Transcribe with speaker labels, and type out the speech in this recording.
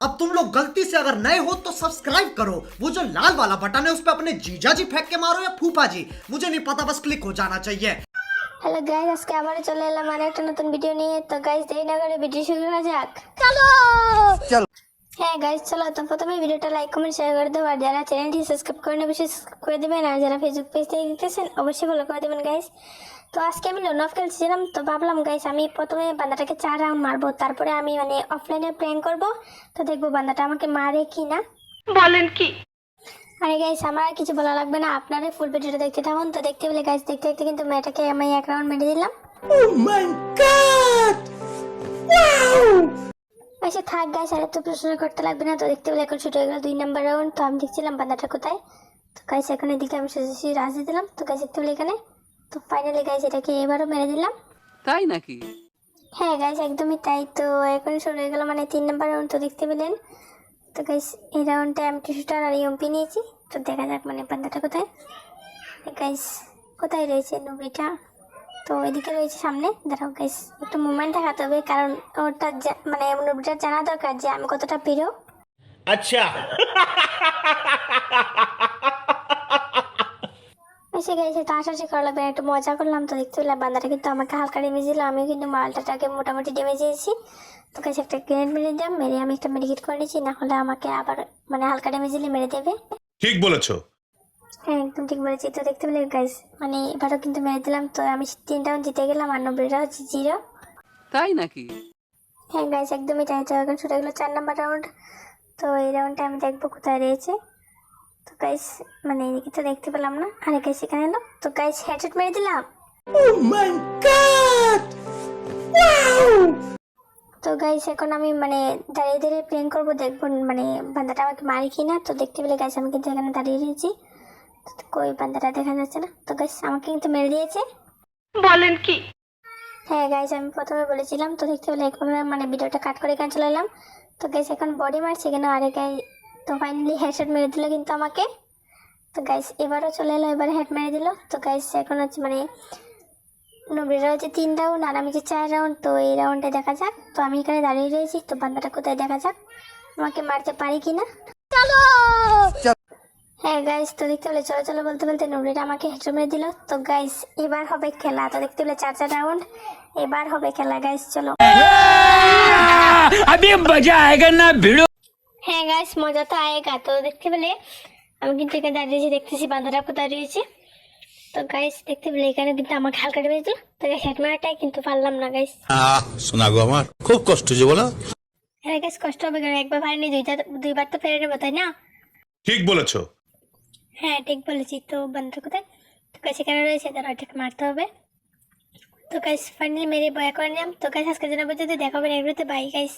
Speaker 1: अब तुम लोग गलती से अगर नए हो तो सब्सक्राइब करो वो जो लाल वाला बटन है उस पर अपने जीजा जी फेंक के मारो या फूफा जी मुझे नहीं पता बस क्लिक हो जाना चाहिए
Speaker 2: হ্যালো গাইজ আজকে আবার চলে এলাম আর একটা নতুন ভিডিও নিয়ে তো গাইজ দেরি না করে ভিডিও শুরু করা যাক
Speaker 1: চলো।
Speaker 2: হ্যাঁ গাইজ চলো তো প্রথমে ভিডিওটা লাইক কমেন্ট শেয়ার করে দেবো আর যারা চ্যানেলটি সাবস্ক্রাইব করেন অবশ্যই সাবস্ক্রাইব করে দেবেন। আর যারা ফেসবুক পেজ থেকে দেখতেছেন অবশ্যই ফলো করে দেবেন গাইজ তো আজকে আমি লোন অফ খেলছিলাম তো ভাবলাম গাইজ আমি প্রথমে বান্দাটাকে চার রাউন্ড মারবো। তারপরে আমি মানে অফলাইনে প্র্যাঙ্ক করব। তো দেখব বান্দাটা আমাকে মারে কি না
Speaker 3: বলেন কি?
Speaker 2: আরে গাইস আমার আর কিছু বলা লাগবে না। আপনারা ফুল ভিডিওটা দেখতে থাকুন। তো দেখতে পেলে গাইস দেখতে দেখতে কিন্তু মেয়েটাকে আমি এক রাউন্ড মেরে দিলাম। আচ্ছা থাক গাইস আর এত প্রশ্ন করতে লাগবে না তো দেখতে পেলে এখন শুরু হয়ে গেল দুই নাম্বার রাউন্ড তো আমি দেখছিলাম বান্দাটা কোথায়। তো গাইস এখন এদিকে আমি সোজাসুজি রাজ দিলাম। তো গাইস দেখতে পেলে এখানে। তো ফাইনালি গাইস এটাকে এবারও মেরে দিলাম।
Speaker 4: তাই নাকি?
Speaker 2: হ্যাঁ গাইস একদমই তাই। তো এখন শুরু হয়ে গেল মানে তিন নাম্বার রাউন্ড তো দেখতে পেলেন। তো গাইস এই রাউন্ডে আমি টিস্যুটার আর ইউম্পি নিয়েছি। তো দেখা যাক মানে বান্দাটা কোথায়। গাইস কোথায় রয়েছে নুবরিটা? তো এদিকে রয়েছে সামনে। দেখো গাইস একটু মুভমেন্ট দেখাতে হবে কারণ ওটা মানে মুভিটার জানা দরকার যে আমি কতটা প্রিয়।
Speaker 5: আচ্ছা।
Speaker 2: এসে গেছে তো আশা করা করলাম একটু মজা করলাম তো দেখতে পেলাম। বান্দাটা কিন্তু আমাকে হালকা ডেমেজ দিল আমি কিন্তু মালটাটাকে মোটামুটি ডেমেজ দিয়েছি। তো কাছে একটা গ্রেনেড মেরে দিলাম মেরে আমি একটা মেডিকেট করে নিয়েছি না হলে আমাকে আবার মানে হালকা ডেমেজ দিলে মেরে দেবে।
Speaker 5: ঠিক বলেছ।
Speaker 2: হ্যাঁ একদম ঠিক বলেছি তো দেখতে পেলে গাইস মানে এবারও কিন্তু মেরে দিলাম। তো আমি তিন রাউন্ড জিতে গেলাম আর নব্বইটা হচ্ছে জিরো
Speaker 4: তাই নাকি?
Speaker 2: হ্যাঁ গাইস একদমই তাই। তো এখন শুরু গেলো চার নাম্বার রাউন্ড তো এই রাউন্ডে আমি দেখব কোথায় রয়েছে। তো গাইস মানে এদিকে তো দেখতে পেলাম না। আরে গাইস এখানে এলো। তো গাইস হেডশট মেরে দিলাম। তো গাইস এখন আমি মানে দাঁড়িয়ে দাঁড়িয়ে প্লেন করব। দেখব মানে বান্দাটা আমাকে মারি কি না তো দেখতে পেলে গাইস আমি কিন্তু এখানে দাঁড়িয়ে রয়েছি। কই বান্দাটা দেখা যাচ্ছে না? তো গাইস আমাকে কিন্তু মেরে দিয়েছে।
Speaker 3: বলেন কি?
Speaker 2: হ্যাঁ গাইস আমি প্রথমে বলেছিলাম তো দেখতে পেলে এখন মানে ভিডিওটা কাট করে এখানে চলে এলাম। তো গাইস এখন বডি মারছে কেন? আরে গাই তো ফাইনালি হেডশট মেরে দিল কিন্তু আমাকে। তো গাইস এবারও চলে এলো এবার হেড মেরে দিল। তো গাইস এখন হচ্ছে মানে নবীরা হচ্ছে তিন রাউন্ড আর আমি হচ্ছে চার রাউন্ড তো এই রাউন্ডে দেখা যাক। তো আমি এখানে দাঁড়িয়ে রয়েছি তো বান্দাটা কোথায় দেখা যাক? আমাকে মারতে পারি কি না হ্যাঁ গাইস তো দেখতে পেলে চলো চলো বলতে বলতে নুরিরা আমাকে হেঁচড় মেরে দিল। তো গাইস এবার হবে খেলা। তো দেখতে পেলে চার চার রাউন্ড এবার হবে খেলা গাইস চলো। হ্যাঁ গাইস মজা তো আয়েগা। তো দেখতে পেলে আমি কিন্তু এখানে দাঁড়িয়েছি দেখতেছি বাঁধারা কোথায় রয়েছে তো গাইস দেখতে পেলে এখানে কিন্তু আমাকে হালকা ডেবেছিল তো গাইস হেড মারাটাই কিন্তু পারলাম না গাইস
Speaker 6: শোনা গো আমার খুব কষ্ট যে বলো।
Speaker 2: হ্যাঁ গাইস কষ্ট হবে কারণ একবার পারিনি দুইটা দুইবার তো ফেরে নেব তাই না?
Speaker 5: ঠিক বলেছ।
Speaker 2: হ্যাঁ ঠিক বলেছি তো বান্ধব কোথায়? তো গাছ এখানে রয়েছে? তার ওইটাকে মারতে হবে। তো গাইস ফাইনালি মেরে বয়া করে নিলাম। তো গাইস আজকে জন্য পর্যন্ত দেখা হবে নেক্সট বাই গাইস